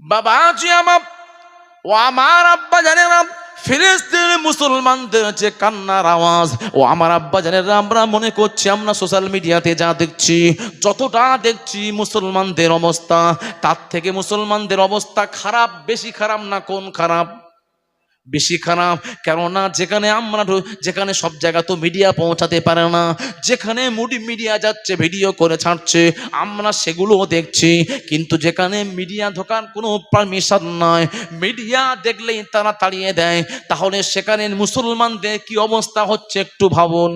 বাবাজি আমার, ও আমার আব্বা জানে না ফিলিস্তিন মুসলমানদের যে কান্নার আওয়াজ, ও আমার আব্বা জানেন, আমরা মনে করছি আমরা সোশ্যাল মিডিয়াতে যা দেখছি, যতটা দেখছি মুসলমানদের অবস্থা, তার থেকে মুসলমানদের অবস্থা খারাপ, বেশি খারাপ না কোন খারাপ? বেশি খারাপ। কেননা যেখানে আমরা যেখানে সব জায়গা তো মিডিয়া পৌঁছাতে পারে না। যেখানে মুডি মিডিয়া যাচ্ছে ভিডিও করে ছাড়ছে, আমরা সেগুলোও দেখছি। কিন্তু যেখানে মিডিয়া ঢোকার কোনো পারমিশন নয় মিডিয়া দেখলেই তারা তাড়িয়ে দেয়। তাহলে সেখানে মুসলমানদের কি অবস্থা হচ্ছে একটু ভাবুন।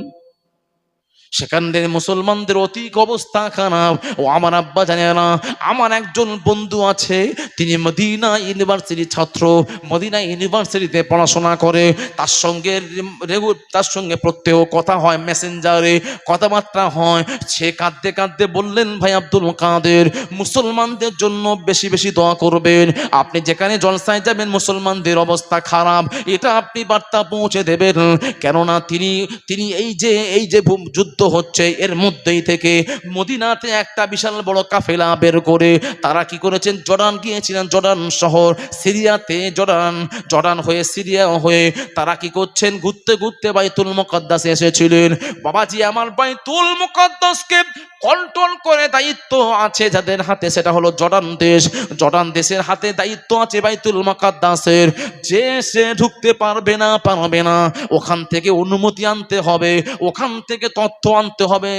সেখানদের মুসলমানদের অতি অবস্থা খারাপ। ও আমার আব্বা জানে না, আমার একজন বন্ধু আছে, তিনি মদিনা ইউনিভার্সিটির ছাত্র। মদিনা ইউনিভার্সিটিতে পড়াশোনা করে, তার সঙ্গে রেগু- তার সঙ্গে প্রত্যেক কথা হয় মেসেঞ্জারে, কথাবার্তা হয়। সে কাঁদতে কাঁদতে বললেন, ভাই আব্দুল কাদের, মুসলমানদের জন্য বেশি বেশি দোয়া করবেন। আপনি যেখানে জলসায় যাবেন, মুসলমানদের অবস্থা খারাপ। এটা আপনি বার্তা পৌঁছে দেবেন। কেননা তিনি তিনি এই যে এই যে ভূম- যুদ্ধ হচ্ছে, এর মধ্যেই থেকে মদিনাতে একটা বিশাল বড় কাফেলা বের করে তারা কি করেছেন? জর্ডান গিয়েছিলেন, জর্ডান শহর, সিরিয়াতে জর্ডান জর্ডান হয়ে সিরিয়া হয়ে তারা কি করছেন? ঘুরতে ঘুরতে বাইতুল মুকদ্দাসে এসেছিলেন। বাবাজি, আমার বাইতুল মুকদ্দাসকে কন্ট্রোল করে দায়িত্ব আছে যাদের হাতে, সেটা হলো জর্ডান দেশ। জর্ডান দেশের হাতে দায়িত্ব আছে বাইতুল মুকদ্দাসের। যে সে ঢুকতে পারবে না পারবে না। ওখান থেকে অনুমতি আনতে হবে। ওখান থেকে তথ্য আনতে হবে।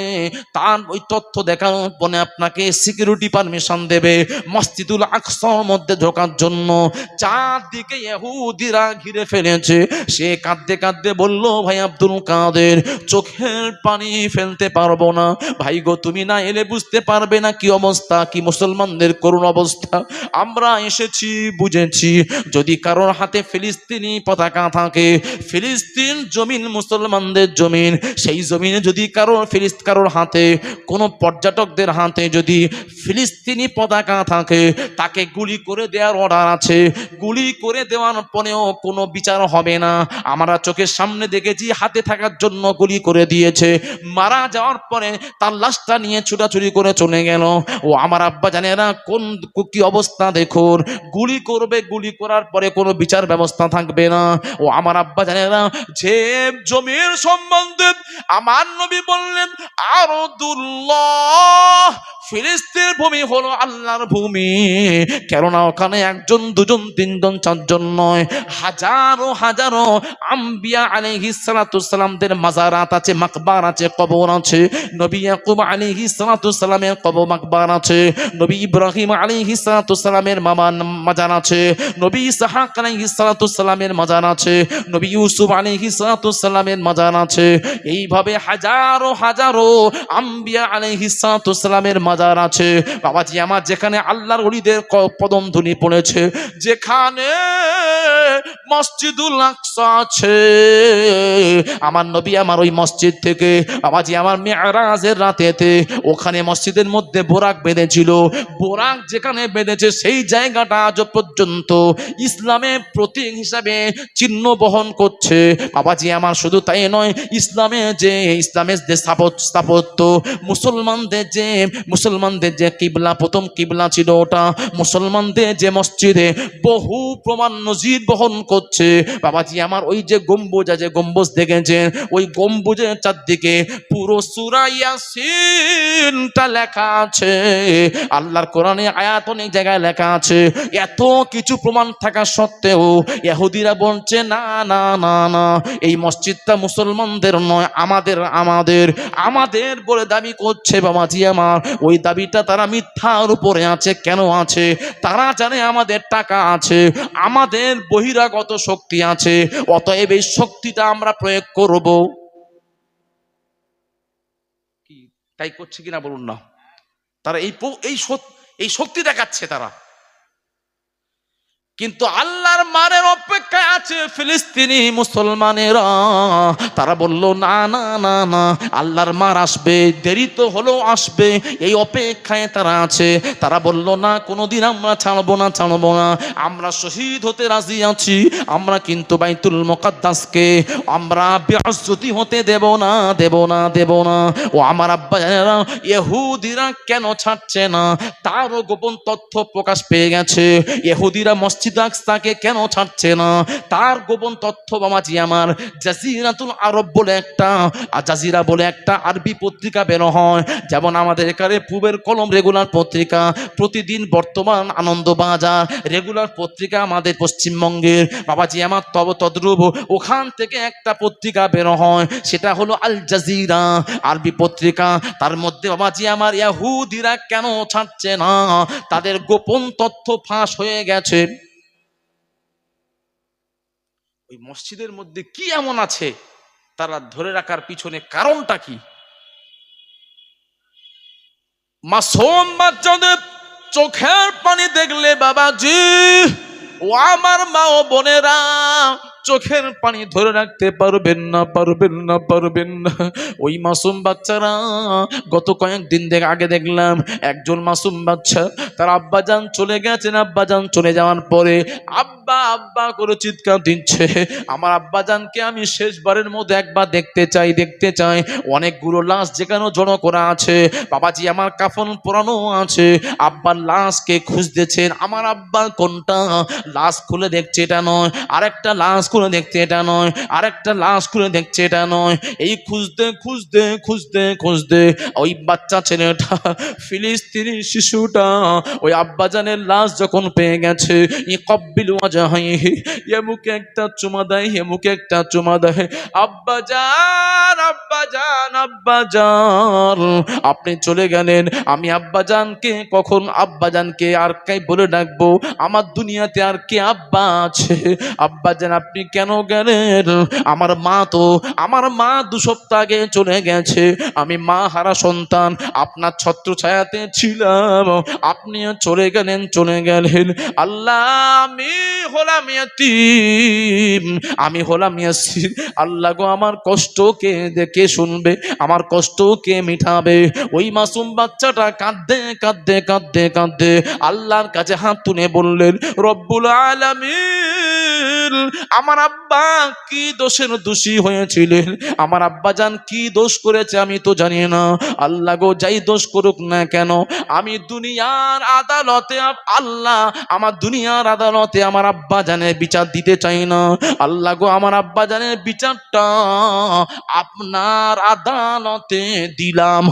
তার ওই তথ্য দেখার পরে আপনাকে সিকিউরিটি পারমিশন দেবে মসজিদুল আকসার মধ্যে ঢোকার জন্য। চারদিকে ইহুদিরা ঘিরে ফেলেছে। সে কাঁদতে কাঁদতে বলল, ভাই আব্দুল কাদের, চোখের পানি ফেলতে পারব না। ভাই গো, তুমি না এলে বুঝতে পারবে না কি অবস্থা, কি মুসলমানদের করুণ অবস্থা। আমরা এসেছি, বুঝেছি। যদি কারোর হাতে ফিলিস্তিনি পতাকা থাকে, ফিলিস্তিন জমিন মুসলমানদের জমিন, সেই জমিনে যদি কারোর ফিলিস্ত কারোর হাতে, কোনো পর্যটকদের হাতে যদি ফিলিস্তিনি পতাকা থাকে, তাকে গুলি করে দেওয়ার অর্ডার আছে। গুলি করে দেওয়ার পরেও কোনো বিচার হবে না। আমরা চোখের সামনে দেখেছি, হাতে থাকার জন্য গুলি করে দিয়েছে। মারা যাওয়ার পরে তার লাশটা নিয়ে ছুটাছুটি করে চলে গেল। ও আমার আব্বা জানে না কোন কি অবস্থা দেখুন? গুলি করবে, গুলি করার পরে কোনো বিচার ব্যবস্থা থাকবে না। ও আমার আব্বা জানে না যে জমির সম্বন্ধে আমার নবী বললেন আরও দুল্লাহ ভূমি হলো আল্লাহর ভূমি। কেননা ওখানে একজন, দুজন, তিনজন, চারজন নয়, হাজারো হাজারো আম্বিয়া আলাইহিস সালাতু সালামদের মাজারাত আছে, মাকবার আছে, কবর আছে। নবী ইয়াকুব আলাইহিস সালাতু সালামের কবর, মাকবার আছে। নবী ইব্রাহিম আলাইহিস সালাতু সালামের মামা, মাজার আছে। নবী ইসহাক আলাইহিস সালাতু সালামের মাজার আছে। নবী ইউসুফ আলাইহিস সালাতু সালামের মাজার আছে। এইভাবে হাজারো হাজারো হাজারো আম্বিয়া আলী সালাতু সালামের মাজার আছে। বাবাজি, আমার যেখানে আল্লাহর ওলিদের ক- কদম ধুনি পড়েছে, যেখানে মসজিদুল আকসা আছে। আমার নবী আমার ওই মসজিদ থেকে বাবাজি আমার মেয়ারাজের রাতেতে ওখানে মসজিদের মধ্যে বোরাক বেঁধেছিল। বোরাক যেখানে বেঁধেছে সেই জায়গাটা আজ পর্যন্ত ইসলামের প্রতীক হিসাবে চিহ্ন বহন করছে। বাবাজি আমার শুধু তাই নয়, ইসলামে যে ইসলামের যে স্থাপত- স্থাপত্য, মুসলমানদের যে মুসলমানদের যে কিবলা, প্রথম কিবলা ছিল ওটা, মুসলমানদের যে মসজিদে বহু প্রমাণ নজির বহন করছে। বাবাজি, আমার ওই যে গম্বুজ আছে, গম্বুজ দেখেছেন? ওই গম্বুজের চারদিকে পুরো সুরাইয়াসিনটা লেখা আছে। আল্লাহর কোরআনে আয়াত অনেক জায়গায় লেখা আছে। এত কিছু প্রমাণ থাকা সত্ত্বেও ইহুদিরা বলছে, না না না না, এই মসজিদটা মুসলমানদের নয়, আমাদের আমাদের আমাদের বলে দাবি করছে বাবাজি আমার। ওই দাবিটা তারা মিথ্যার উপরে আছে, কেন আছে? তারা জানে আমাদের টাকা আছে। আমাদের বহিরাগত শক্তি আছে, অতএব এই শক্তিটা আমরা প্রয়োগ করব। কি? তাই করছে কিনা বলুন না। তারা এই এই এই শক্তি দেখাচ্ছে তারা। কিন্তু আল্লাহর মারের অপেক্ষায় আছে ফিলিস্তিনি মুসলমানেরা। তারা বলল, না না না না, আল্লাহর মার আসবে, দেরি তো হলেও আসবে, এই অপেক্ষায় তারা আছে। তারা বলল, না, কোনোদিন আমরা ছাড়বো না ছাড়বো না, আমরা শহীদ হতে রাজি আছি, আমরা কিন্তু বাইতুল মোকাদ্দাসকে, আমরা বেহস্তি হতে দেব না দেব না দেব না। ও আমার আব্বা ইহুদিরা কেন ছাড়ছে না? তারও গোপন তথ্য প্রকাশ পেয়ে গেছে। ইহুদিরা মসজিদ আকসাকে কেন ছাড়ছে না? তার গোপন তথ্য বাবাজি আমার। জাজিরাতুল আরব বলে একটা জাজিরা বলে একটা আরবি পত্রিকা বের হয়। যেমন আমাদের এখানে পূবের কলম রেগুলার পত্রিকা, প্রতিদিন বর্তমান আনন্দবাজার রেগুলার পত্রিকা আমাদের পশ্চিমবঙ্গের। বাবাজি আমার, তব তদ্রুপ, ওখান থেকে একটা পত্রিকা বের হয়, সেটা হলো আল জাজিরা আরবি পত্রিকা। তার মধ্যে বাবাজি আমার, ইয়াহুদিরা কেন ছাড়ছে না? তাদের গোপন তথ্য ফাঁস হয়ে গেছে। ওই মসজিদের মধ্যে কি এমন আছে? তারা ধরে রাখার পিছনে কারণটা কি? মাসুম বাচ্চাদের চোখের পানি দেখলে বাবাজি, ও আমার মা ও বোনেরা চোখের পানি ধরে রাখতে পারবেন না পারবেন না পারবেন না। ওই মাসুম বাচ্চারা, গত কয়েকদিন থেকে আগে দেখলাম একজন মাসুম বাচ্চা, তার আব্বাজান চলে গেছেন। আব্বাজান চলে যাওয়ার পরে আব্বা আব্বা করে চিৎকার দিচ্ছে। আমার আব্বাজানকে আমি শেষবারের মধ্যে একবার দেখতে চাই দেখতে চাই। অনেকগুলো লাশ যেখানে জড়ো করা আছে। বাবাজি, আমার কাফন পরানো আছে। আব্বার লাশকে খুঁজতেছেন। আমার আব্বা কোনটা? লাশ খুলে দেখছে, এটা নয়। আরেকটা লাশ খুলে দেখছে এটা নয়, আরেকটা লাশ খুলে দেখছে এটা নয়। এই খুঁজতে খুঁজতে খুঁজতে খুঁজতে ওই বাচ্চা ছেলেটা, ফিলিস্তিনি শিশুটা ওই আব্বাজানের লাশ যখন পেয়ে গেছে ই কব্বিল এ মুখে একটা চুমা দেয়, এ মুখে একটা চুমা দেয়। আব্বাজান আব্বাজান আব্বাজান, আপনি চলে গেলেন, আমি আব্বাজানকে, কখন আব্বাজানকে আর কাই বলে ডাকবো? আমার দুনিয়াতে আর কে আব্বা আছে? আব্বাজান, আপনি কেন গেলেন? আমার মা তো, আমার মা দু সপ্তাহ আগে চলে গেছে। আমি মা হারা সন্তান, আপনার ছত্র ছায়াতে ছিলাম। আপনিও চলে গেলেন চলে গেলেন। আল্লাহ, আমি হলাম আমি হলাম আল্লাহ গো, আমার কষ্ট কে দেখে শুনবে, আমার কষ্ট কে মিটাবে? ওই মাসুম বাচ্চাটা কাঁদতে কাঁদতে কাঁদতে কাঁদতে আল্লাহর কাছে হাত তুলে বললেন, রব্বুল আলামিন, আমার আব্বা কি দোষের দোষী হয়েছিলেন? আমার আব্বা জান কি দোষ করেছে আমি তো জানি না। আল্লাহ গো, যাই দোষ করুক না কেন, আমি দুনিয়ার আদালতে আল্লাহ আমার দুনিয়ার আদালতে আমার আব্বা জানের বিচার দিতে চাই না। আল্লাহ গো, আমার আব্বা জানের বিচারটা আপনার আদালতে দিলাম।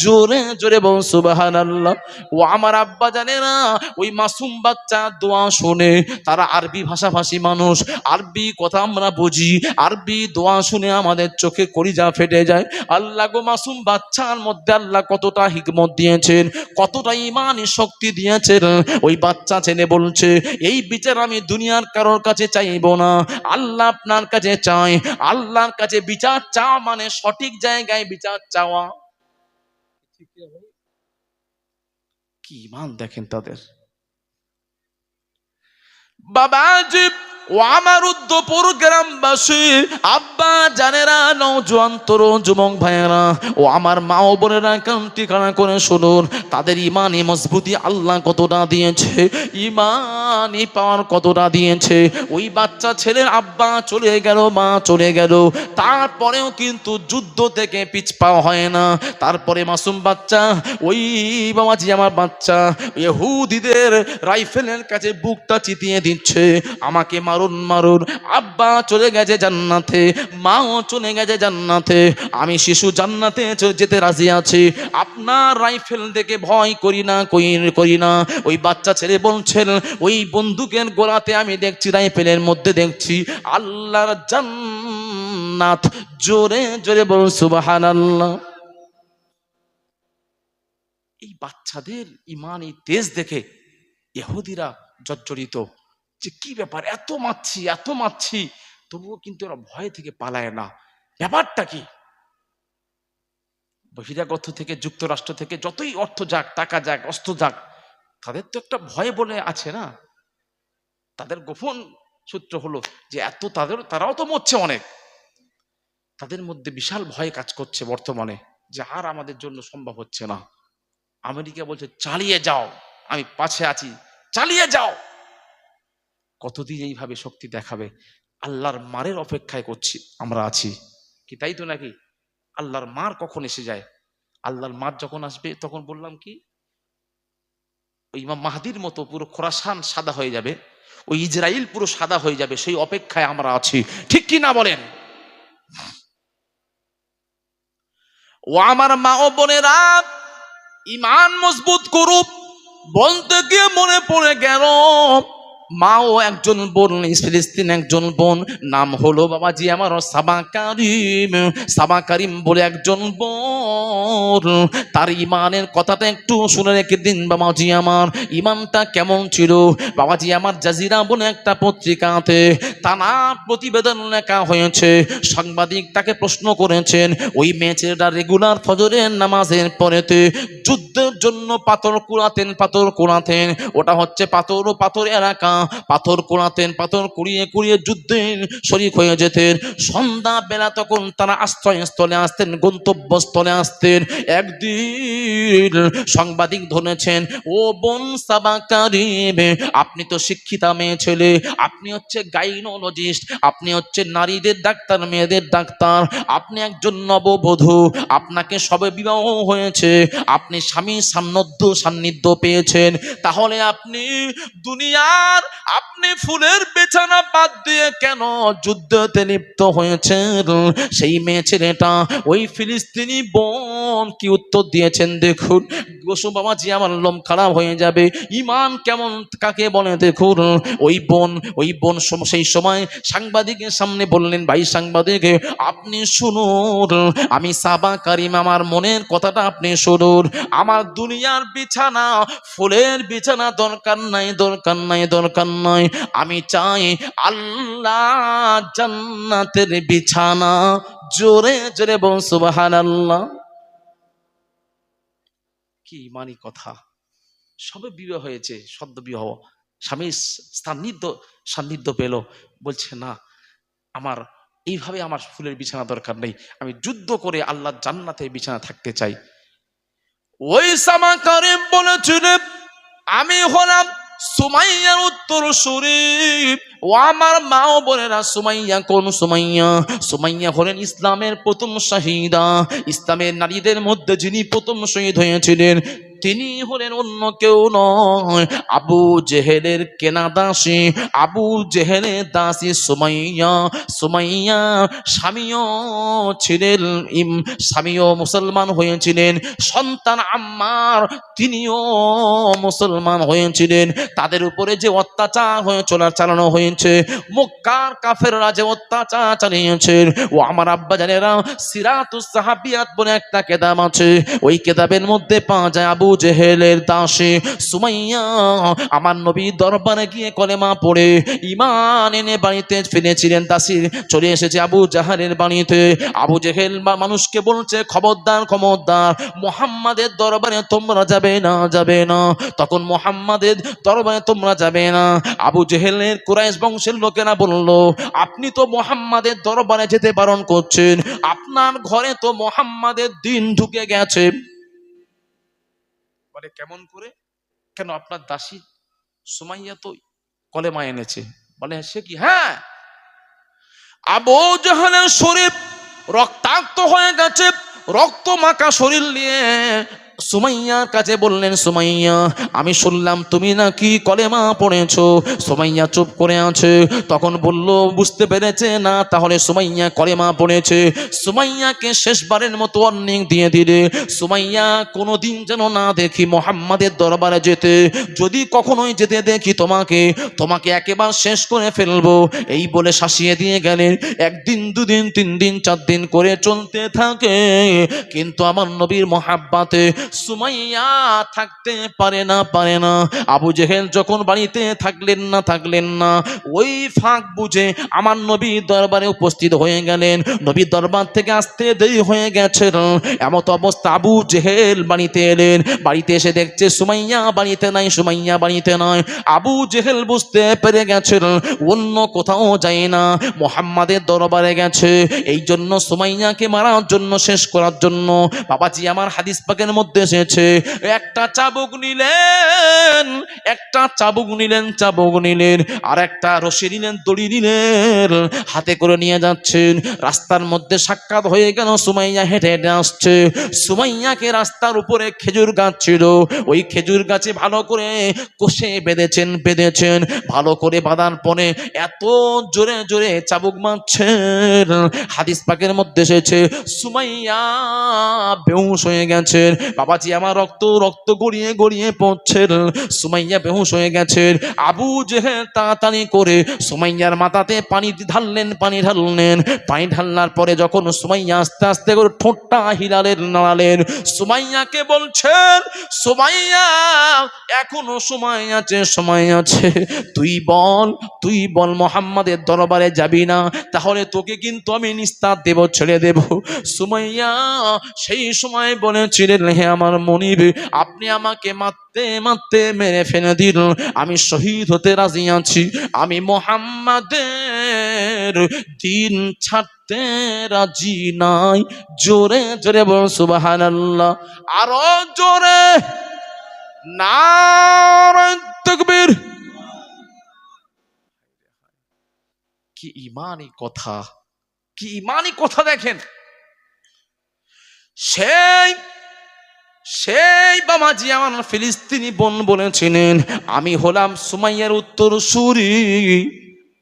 জোরে জোরে বল সুবাহান আল্লাহ ও আমার আব্বা জানে না ওই মাসুম বাচ্চা দোয়া শোনে। তারা আরবি ভাষাভাষী মানুষ। আরবি কথা আমরা বুঝি। আরবি দোয়া শুনে আমাদের চোখে কলিজা ফেটে যায়। আল্লাহ গো মাসুম বাচ্চার মধ্যে আল্লাহ কতটা হিকমত দিয়েছেন, কতটা ইমানি শক্তি দিয়েছেন, ওই বাচ্চা ছেলে বলছে, এই বিচার আমি দুনিয়ার কারোর কাছে চাইব না। আল্লাহ আপনার কাছে চাই। আল্লাহর কাছে বিচার চাওয়া মানে সঠিক জায়গায় বিচার চাওয়া। কি ইমান দেখেন তাদের। বাবাজি ও আমার উদ্দপুর গ্রামবাসী, আব্বা, জানেরা নৌজোয়ান তরুণ, যুবক ভাইয়েরা, ও আমার মা ও বোনেরা কান করে শুনুন, তাদের ইমানি মজবুতি আল্লাহ কতটা দিয়েছে, ইমানি পাওয়ার কতটা দিয়েছে। ওই বাচ্চা ছেলের আব্বা চলে গেল, মা চলে গেল, তারপরেও কিন্তু যুদ্ধ থেকে পিছ পাওয়া হয় না। তারপরে মাসুম বাচ্চা, ওই বাবাজি আমার বাচ্চা, ইহুদিদের রাইফেলের কাছে বুকটা চিতিয়ে দিচ্ছে, আমাকে মারুন মারুন। আব্বা চলে গেছে জান্নাতে, মাও চলে গেছে জান্নাতে। আমি শিশু জান্নাতে যেতে রাজি আছি। আপনার রাইফেল দেখে ভয় করি না করি না। ওই বাচ্চা ছেলে বলছেন ওই বন্দুকের গোড়াতে আমি দেখছি, রাইফেলের মধ্যে দেখছি। আল্লাহর জান্নাত। জোরে জোরে বলুন, সুবহানাল্লাহ। এই বাচ্চাদের ইমান এই তেজ দেখে ইহুদিরা জর্জরিত। যে কি ব্যাপার? এত মারছি এত মারছি। তবুও কিন্তু ওরা ভয় থেকে পালায় না। ব্যাপারটা কি? বহিরাগত থেকে, যুক্তরাষ্ট্র থেকে যতই অর্থ যাক, টাকা যাক, অস্ত্র যাক, তাদের তো একটা ভয় বলে আছে না? তাদের গোপন সূত্র হলো যে এত তাদের, তারাও তো মরছে অনেক। তাদের মধ্যে বিশাল ভয় কাজ করছে বর্তমানে যে আর আমাদের জন্য সম্ভব হচ্ছে না। আমেরিকা বলছে, চালিয়ে যাও। আমি পাশে আছি। চালিয়ে যাও। কতদিন এইভাবে শক্তি দেখাবে? আল্লাহর মারের অপেক্ষায় করছি, আমরা আছি। কি তাই তো নাকি? আল্লাহর মার কখন এসে যায়? আল্লাহর মার যখন আসবে, তখন বললাম কি, ওই ইমাম মাহাদির মতো পুরো খোরাসান সাদা হয়ে যাবে, ওই ইসরায়েল পুরো সাদা হয়ে যাবে, সেই অপেক্ষায় আমরা আছি। ঠিক কি না বলেন? ও আমার মা ও বোনেরা ইমান মজবুত করুক, বলতে গিয়ে মনে পড়ে গেল। মাও একজন বোন ফিলিস্তিন একজন বোন, নাম হলো বাবাজি আমার সাবা কারিম। সাবা কারিম বলে একজন বোন। তার ইমানের কথাটা একটু শুনে রেখে দিন বাবাজি আমার। ইমানটা কেমন ছিল? বাবাজি আমার জাজিরা বলে একটা পত্রিকাতে টানা প্রতিবেদন লেখা হয়েছে। সাংবাদিক তাকে প্রশ্ন করেছেন, ওই মেয়েছেটা রেগুলার ফজরের নামাজের পরেতে যুদ্ধের জন্য পাথর কুড়াতেন পাথর কুড়াতেন। ওটা হচ্ছে পাথর ও পাথর এলাকা। পাথর কুড়াতেন পাথর কুড়িয়ে কুড়িয়ে যুদ্ধে শরিক হয়ে যেতেন। সন্ধ্যা বেলা তখন তারা আশ্রয়স্থলে আসতেন, গন্তব্যস্থলে আসতেন। একদিন সাংবাদিক ধরেছেন, ও বোন সাবাকারিব আপনি তো শিক্ষিতা মেয়ে ছেলে, আপনি হচ্ছে গাইনোলজিস্ট, আপনি হচ্ছে নারীদের ডাক্তার, মেয়েদের ডাক্তার, আপনি একজন নববধূ, আপনাকে সবে বিবাহ হয়েছে, আপনি স্বামী সান্নিধ্য সান্নিধ্য পেয়েছেন। তাহলে আপনি দুনিয়ার আপনি ফুলের বেছানা বাদ দিয়ে কেন যুদ্ধতে লিপ্ত হয়েছেন? সেই মেয়ে ছেলেটা, ওই ফিলিস্তিনি বোন কি উত্তর দিয়েছেন? দেখুন বসু বাবাজি আমার লোম খারাপ হয়ে যাবে। ইমান কেমন কাকে বলে? দেখুন, ওই বোন ওই বোন সেই সময় সাংবাদিকের সামনে বললেন, ভাই সাংবাদিক, আপনি শুনুন, আমি সাবা কারিম, আমার মনের কথাটা আপনি শুনুন। আমার দুনিয়ার বিছানা, ফুলের বিছানা দরকার নাই দরকার নাই, দরকার নাই আমি চাই আল্লাহ জান্নাতের বিছানা। জোরে জোরে বল, সুবহানাল্লাহ। কি ইমানি কথা। সবে বিবাহ হয়েছে, সদ্য বিবাহ স্বামীর সান্নিধ্য সান্নিধ্য পেল। বলছে, না, আমার, এইভাবে আমার ফুলের বিছানা দরকার নেই। আমি যুদ্ধ করে আল্লাহ জান্নাতে বিছানা থাকতে চাই। ওই সামা কারিম বলেছিলেন আমি হলাম সুমাইয়ার উত্তর শরীফ ও আমার মাও বোনেরা সুমাইয়া, কোন সুমাইয়া? সুমাইয়া হলেন ইসলামের প্রথম শাহিদা। ইসলামের নারীদের মধ্যে যিনি প্রথম শহীদ হয়েছিলেন, তিনি হলেন অন্য কেউ নয়। আবু জেহেলের কেনা দাসী, আবু জেহেলের দাসী সুমাইয়া। সুমাইয়া স্বামীও ছিলেন ইম, স্বামীও মুসলমান হয়েছিলেন। সন্তান আম্মার তিনিও মুসলমান হয়েছিলেন। তাদের উপরে যে অত্যাচার হয়ে চলার চালানো হয়েছে মক্কার কাফেররা যে অত্যাচার চালিয়েছেন ও আমার আব্বা জানেরা, সিরাতুস সাহাবিয়াত বলে একটা কেতাব আছে। ওই কেতাবের মধ্যে পাওয়া যায় আবু জেহেলের দাসে সুমাইয়া, আমার নবী দরবারে গিয়ে কলেমা পড়ে ইমান এনে বাড়িতে ফিরেছিলেন দাসী চলে এসেছে আবু জাহারের বাড়িতে। আবু জেহেল বা মানুষকে বলছে, খবরদার খবরদার, মোহাম্মদের দরবারে তোমরা যাবে না যাবে না। তখন মোহাম্মদের দরবারে তোমরা যাবে না। আবু জেহেলের কুরাইশ বংশের লোকেরা বলল, আপনি তো মোহাম্মদের দরবারে যেতে বারণ করছেন। আপনার ঘরে তো মোহাম্মদের দিন ঢুকে গেছে। বলে, কেমন করে? কেন আপনার দাসী সুমাইয়া তো কলেমা এনেছে? বলে, সে কি? হ্যাঁ আবু জাহানের শরীর রক্তাক্ত হয়ে গেছে। রক্ত মাখা শরীর নিয়ে সুমাইয়ার কাছে বললেন, সুমাইয়া, আমি শুনলাম তুমি নাকি কলেমা পড়েছ। সুমাইয়া চুপ করে আছে। তখন বলল, বুঝতে পেরেছে? না, তাহলে সুমাইয়া কলেমা পড়েছে। সুমাইয়াকে শেষবারের মতো অর্নিং দিয়ে দিলে। সুমাইয়া, কোনোদিন যেন না দেখি মোহাম্মদের দরবারে যেতে। যদি কখনোই যেতে দেখি তোমাকে তোমাকে একেবারে শেষ করে ফেলব। এই বলে শাসিয়ে দিয়ে গেলেন। একদিন, দুদিন, তিন দিন, চার দিন করে চলতে থাকে। কিন্তু আমার নবীর মহাব্বাতে সুমাইয়া থাকতে পারে না পারে না। আবু জেহেল যখন বাড়িতে থাকলেন না থাকলেন না, ওই ফাঁক বুঝে আমার নবী দরবারে উপস্থিত হয়ে গেলেন। নবী দরবার থেকে আসতে দেরি হয়ে গেছে। এমত অবস্থা আবু জেহেল বাড়িতে এলেন। বাড়িতে এসে দেখছে সুমাইয়া বাড়িতে নাই, সুমাইয়া বাড়িতে নয় আবু জেহেল বুঝতে পেরে গেছেন অন্য কোথাও যায় না। মোহাম্মদের দরবারে গেছে। এই জন্য সুমাইয়াকে মারার জন্য, শেষ করার জন্য। বাবাজি আমার হাদিস পাকের মধ্যে এসেছে। একটা চাবুক নিলেন, একটা চাবুক নিলেন চাবুক নিলেন, আর একটা রশি নিলেন, দড়ি নিলেন, হাতে করে নিয়ে যাচ্ছেন। রাস্তার মধ্যে সাক্ষাৎ হয়ে গেল, সুমাইয়া হেঁটে হেঁটে আসছে। সুমাইয়াকে রাস্তার উপরে খেজুর গাছ ছিল। ওই খেজুর গাছে ভালো করে কষে বেঁধেছেন বেঁধেছেন। ভালো করে বাঁধার পরে এত জোরে জোরে চাবুক মারছেন। হাদিস পাকের মধ্যে এসেছে, সুমাইয়া বেহুশ হয়ে গেছেন। বাবাজি, আমার রক্ত রক্ত গড়িয়ে গড়িয়ে পড়ছেন সুমাইয়া বেহুশ হয়ে গেছেন আবু জেহেল তাড়াতাড়ি করে সুমাইয়ার মাথাতে পানি ঢাললেন পানি ঢাললেন। পানি ঢালনার পরে যখন সুমাইয়া আস্তে আস্তে করে ঠোঁটটা হিলালেন নাড়ালেন, সুমাইয়াকে বলছেন, সুমাইয়া, এখনও সময় আছে সময় আছে। তুই বল তুই বল মোহাম্মদের দরবারে যাবি না, তাহলে তোকে কিন্তু আমি নিস্তার দেব, ছেড়ে দেব। সুমাইয়া সেই সময় বলেছিলেন, হে আমার মনিব, আপনি আমাকে মারতে মারতে মেরে ফেলে দিল। আমি শহীদ হতে রাজি আছি। আমি মোহাম্মদের দিন ছাড়তে রাজি নাই। জোরে জোরে বল সুবাহান আরও জোরে। নারায়ণ তকবীর। কি ইমানি কথা। কি ইমানি কথা দেখেন। সেই সেই বামাজি আমার ফিলিস্তিনি বোন বলেছিলেন, আমি হলাম সুমাইয়ার উত্তর সুরি।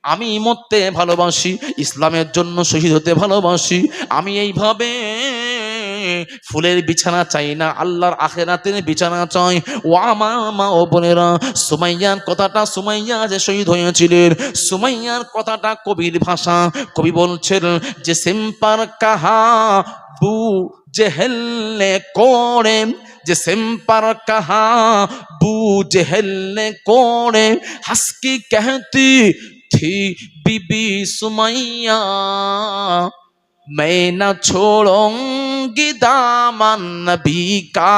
আমি মরতে ভালোবাসি, ইসলামের জন্য শহীদ হতে ভালোবাসি। আমি এইভাবে ফুলের বিছানা চাই না, আল্লাহর আখেরাতের বিছানা চাই। ও আমার মা ও বোনেরা, সুমাইয়ার কথাটা সুমাইয়া যে শহীদ হয়েছিলেন, সুমাইয়ার কথাটা কবির ভাষা। কবি বলছেন যে, সিম্পার কাহা বু জেহেল ने कोड़े যে सिम्पर कहा बू जहल ने कोड़े हंस की कहती थी बीबी सुमैया मैं न छोड़ूंगी दामन नबी का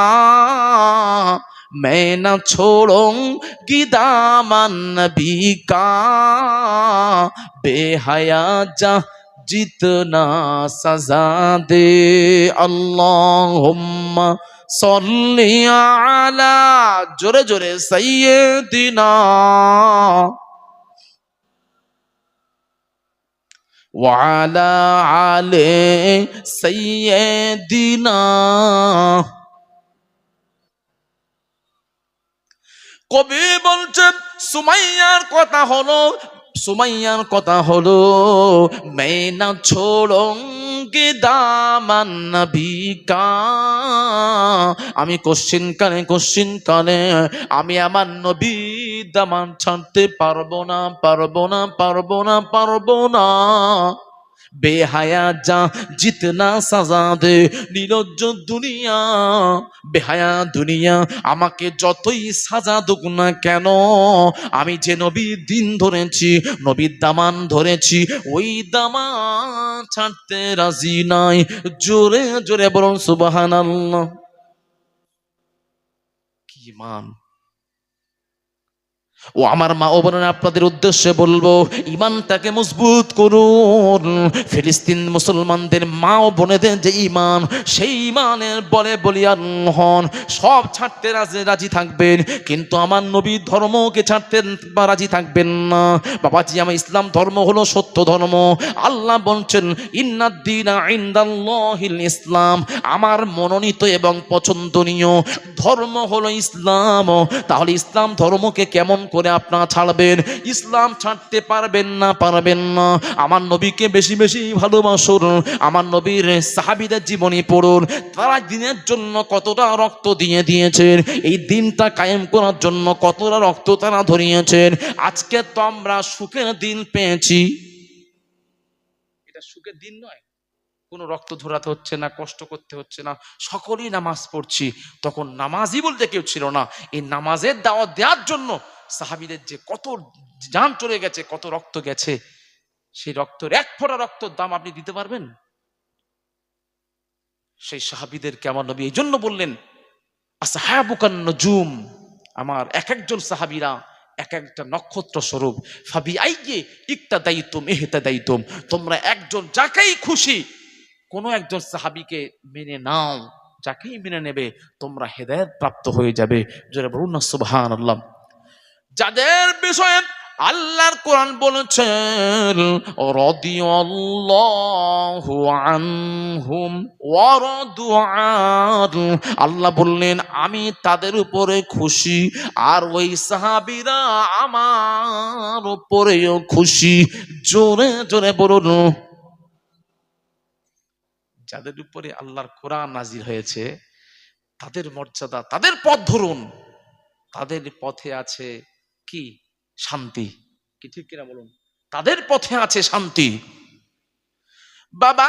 मैं न छोड़ूंगी दामन नबी का बेहया जा জিতনা সাজা দে আল্লাহুম্মা সল্লি আলা জোরে জোরে সাইয়্যিদিনা وعلى آل سيدنا কবি বলছেন, সুমাইয়ার কথা হলো সুমাইয়ার কথা হলো মেনা ছোড়ঙ্গি দামান আমি কোশ্চিন কানে কোশ্চিন কানে, আমি আমার নবী দামান ছাড়তে পারব না পারব না পারব না পারব না। বেহায়া যা, জিতনা সাজা দে। নিরজ্জ দুনিয়া, বেহায়া দুনিয়া, আমাকে যতই সাজা দুক না কেন, আমি যে নবীর দিন ধরেছি, নবীর দামান ধরেছি, ওই দামান ছাড়তে রাজি নাই। জোরে জোরে বলুন সুবাহান কি মান? ও আমার মা ও বোনেরা, আপনাদের উদ্দেশ্যে বলব ইমানটাকে মজবুত করুন। ফিলিস্তিন মুসলমানদের মা ও বোনেদের যে ইমান সেই ইমানের বলে বলিয়ান হন। সব ছাড়তে রাজি রাজি থাকবেন, কিন্তু আমার নবী ধর্মকে ছাড়তে রাজি থাকবেন না। বাবাজি, আমার ইসলাম ধর্ম হলো সত্য ধর্ম। আল্লাহ বলছেন ইন্নাদ্দিনা ইন্দাল্লাহিল ইসলাম। আমার মনোনীত এবং পছন্দনীয় ধর্ম হলো ইসলাম। তাহলে ইসলাম ধর্মকে কেমন করে আপনারা ছাড়বেন, ইসলাম ছাড়তে পারবেন না পারবেন না। আমার নবীকে বেশি বেশি ভালোবাসুন, আমার নবীর সাহাবিদের জীবনী পড়ুন, তারা দিনের জন্য কতটা রক্ত দিয়ে দিয়েছেন, এই দিনটা কায়েম করার জন্য কতটা রক্ত তারা ধরিয়েছেন, আজকে তো আমরা সুখের দিন পেয়েছি। এটা সুখের দিন নয়, কোনো রক্ত ধরাতে হচ্ছে না, কষ্ট করতে হচ্ছে না, সকলেই নামাজ পড়ছি, তখন নামাজই বলতে কেউ ছিল না, এই নামাজের দাওয়াত দেওয়ার জন্য সাহাবিদের যে কত জান চলে গেছে, কত রক্ত গেছে, সেই রক্তের এক ফোঁটা রক্তর দাম আপনি দিতে পারবেন? সেই সাহাবিদেরকে আমার নবী এই জন্য বললেন আসহাবুকান আমার এক একজন সাহাবিরা এক একটা নক্ষত্র স্বরূপ ফাবি আইয়ে ইকটা দায়িত্ব মেহেতা দায়িত্ব তোমরা একজন যাকেই খুশি কোনো একজন সাহাবিকে মেনে নাও, যাকেই মেনে নেবে, তোমরা হেদায়েত প্রাপ্ত হয়ে যাবে। যারা বলুন না, সুবহানাল্লাহ। যাদের বিষয়ে আল্লাহর কোরআন বলেছেন আল্লাহ বললেন, আমি তাদের উপরে খুশি আর ওই সাহাবীরা আমার উপরেও খুশি। জোরে জোরে বলুন। যাদের উপরে আল্লাহর কোরআন নাজির হয়েছে, তাদের মর্যাদা, তাদের পথ ধরুন। তাদের পথে আছে কি? শান্তি। কি ঠিক কিনা বলুন? তাদের পথে আছে শান্তি। বাবা